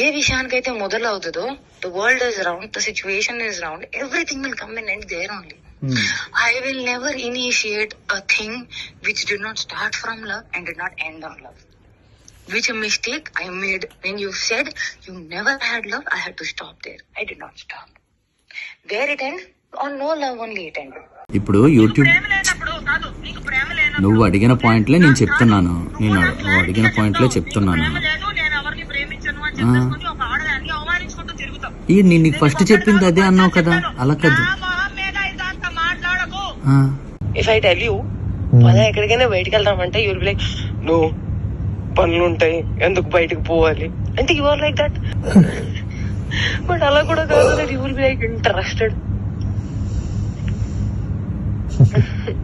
ఏ విషయానికైతే మొదలవుతుందో the world is round the situation is round everything will come in and there only. I will never initiate a thing which did not start from love and did not end on love. Which a mistake I made when you said you never had love, I had to stop there. I did not stop. Where it end? On no love only it ended. ఇప్పుడు YouTube నువ్వు అడిగిన పాయింట్లే నేను చెప్తున్నాను నేను నువ్వు అడిగిన పాయింట్లే చెప్తున్నాను ఈ నేను నీకు ఫస్ట్ చెప్పింది అదే అన్నావు కదా అలా కాదు. ఆ. If I tell you, పద ఎక్కడికైనా బయటికి వెళ్దామంటే బి లైక్ నో పనులు ఉంటాయి ఎందుకు బయటకు పోవాలి? అంటే you are like that but అలా కూడా కాదు that you will be like interested.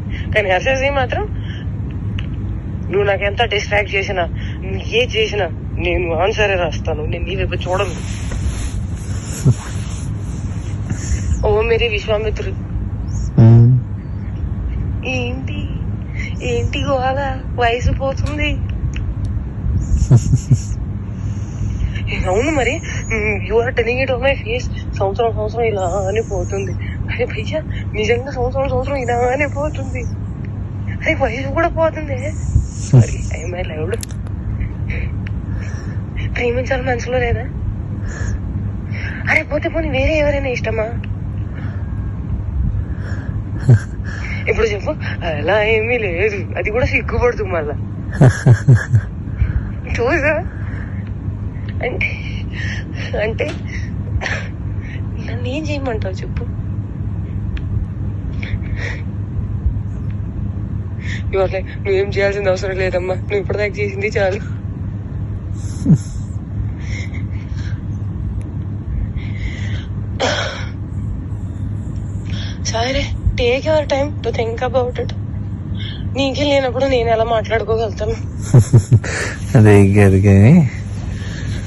కానీ హర్షసే మాత్రం నువ్వు నాకు ఎంత డిస్ట్రాక్ట్ చేసినా నువ్వు ఏ చేసినా నేను ఆన్సరే రాస్తాను. నేను నీ వైపు చూడను. ఓ మేరీ విశ్వామిత్రుడు ఏంటి? ఏంటి గోళ వయసు పోతుంది. అవును మరి. You are telling it my face సంవత్సరం సంవత్సరం ఇలా అని పోతుంది. అరే భయ్యా నిజంగా సంవత్సరం సంవత్సరం ఇలానే పోతుంది. అరే వయసు కూడా పోతుంది. సారీ. I my lived. ప్రేమించాలి మనసులో లేదా? అరే పోతే పోనీ వేరే ఎవరైనా ఇష్టమా? ఇప్పుడు చెప్పు అలా ఏమీ లేదు. అది కూడా సిగ్గుపడుతుంది మళ్ళా. చూసా? అంటే అంటే నన్ను ఏం చేయమంటావు చెప్పు? ఇవాళ నువ్వేం చేయాల్సిన అవసరం లేదమ్మా. నువ్వు ఇప్పటిదాకా చేసింది చాలు. సరే take your time to think about it నీకే లేనప్పుడు నేను ఎలా మాట్లాడుకోగలుగుతాను. అదే కాదు కానీ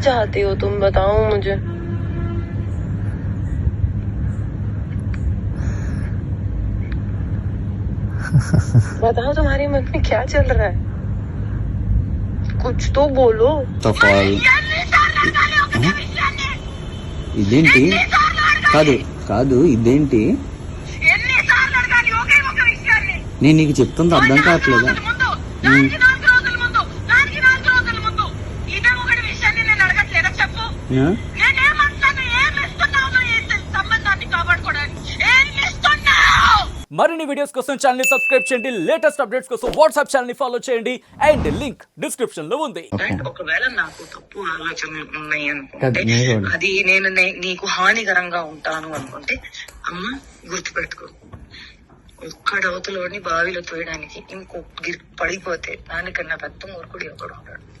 चाहते हो तुम बताओ मुझे बताओ तुम्हारे मन में क्या चल रहा है कुछ तो बोलो ఫస్ట్ ఆఫ్ ఆల్ ఇదేంటి కాదు కాదు ఇదేంటి ఎన్నిసార్లు అడగాలి ఒకే ఒక విషయాన్ని నేను నీకు చెప్తుంది అర్థం కావట్లేదా మరిన్ని వీడియోస్ కోసం ఛానల్ సబ్స్క్రైబ్ చేయండి. లేటెస్ట్ అప్డేట్స్ కోసం వాట్సాప్ ఛానల్ ఫాలో చేయండి. అండ్ లింక్ డిస్క్రిప్షన్లో ఉంది. అండ్ ఒకవేళ నాకు తప్పు ఆలోచనలు ఉన్నాయి అనుకుంటే. అది నేను నే- నీకు హానికరంగా ఉంటాను అనుకుంటే అమ్మ గుర్తుపెట్టుకో. ఒక్కడ అవతలోని బావిలో తోయడానికి ఇంకో గిర్ పడిపోతే దానికన్నా పెద్ద మూర్ఖుడు ఎవడు ఉంటాడు.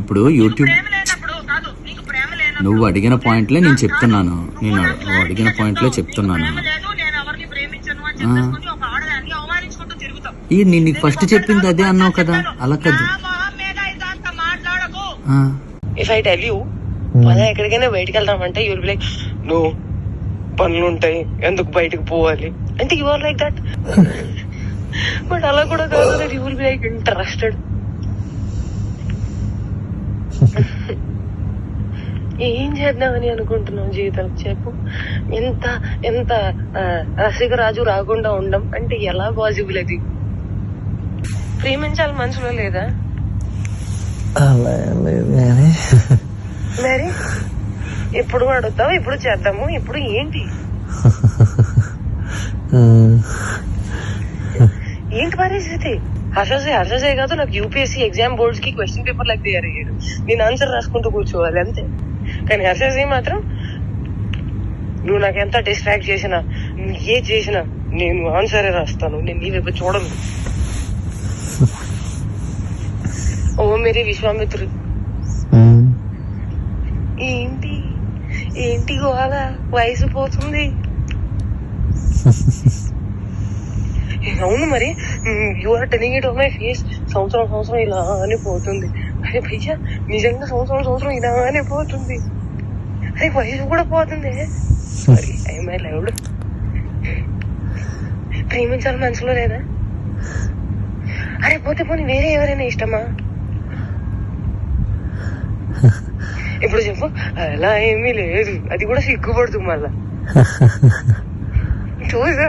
ఇప్పుడు యూట్యూబ్ ప్రేమ లేనప్పుడు కాదు నీకు ప్రేమ లేనప్పుడు నువ్వు అడిగిన పాయింట్లే నేను చెప్తున్నాను. నేను నువ్వు అడిగిన పాయింట్లే చెప్తున్నాను. ప్రేమ లేదు నేను ఎవరిని ప్రేమించను అని చెప్పేసుకుని ఒక ఆడదాన్ని అవమానించుకుంటూ తిరుగుతాం ఈ నేను నీకు ఫస్ట్ చెప్పింది అదే అన్నావు కదా. అలా కాదు. If I tell you, పద ఎక్కడికైనా బయటికి వెళ్దామంటే యూల్ బి లైక్ నో పనులు ఉంటాయి ఎందుకు బయటకు పోవాలి? అంటే యు ఆర్ లైక్ దట్ అలా కూడా కాదు that you will be like interested ఏం చేద్దామని అనుకుంటున్నావు జీవితం? చెప్పు. ఎంత ఎంత రసికరాజు రాకుండా ఉండం అంటే ఎలా పాసిబుల్ అది? ప్రేమించాలి మనసులో లేదా? మరి? ఎప్పుడు అడుగుతావు? ఎప్పుడు చేద్దాము? ఇప్పుడు ఏంటి? ఉమ్, ఏంటి పరిస్థితి హర్షసే హర్షసే కాదు నాకు యూపీఎస్సీ ఎగ్జామ్ బోర్డ్స్కి క్వశ్చన్ పేపర్ లాగా తయారయ్యాడు నేను ఆన్సర్ రాసుకుంటూ కూర్చోవాలి అంతే. కానీ హర్షసే మాత్రం నువ్వు నాకు ఎంత డిస్ట్రాక్ట్ చేసినా నువ్వు ఏ చేసినా నేను ఆన్సరే రాస్తాను నేను నీ వైపు చూడను. ఓ మేరీ విశ్వామిత్రుడు ఏంటి? ఏంటి గోవాల? వయసు పోతుంది. అవును మరి. You are telling it my face సంవత్సరం సంవత్సరం ఇలానే పోతుంది. అరే భయ్యా నిజంగా సంవత్సరం సంవత్సరం ఇలానే పోతుంది. అరే వయసు కూడా పోతుంది. సారీ ఐ మై లవ్డ్ ప్రేమించాలి మనసులో లేదా? అరే పోతే పోనీ వేరే ఎవరైనా ఇష్టమా? ఇప్పుడు చెప్పు. అలా ఏమీ లేదు. అది కూడా సిగ్గుపడుతుంది మళ్ళా. చూసా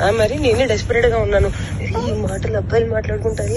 మరి నేనే డెస్పరేట్గా ఉన్నాను. ఈ మాటలు అబ్బాయిలు మాట్లాడుకుంటారు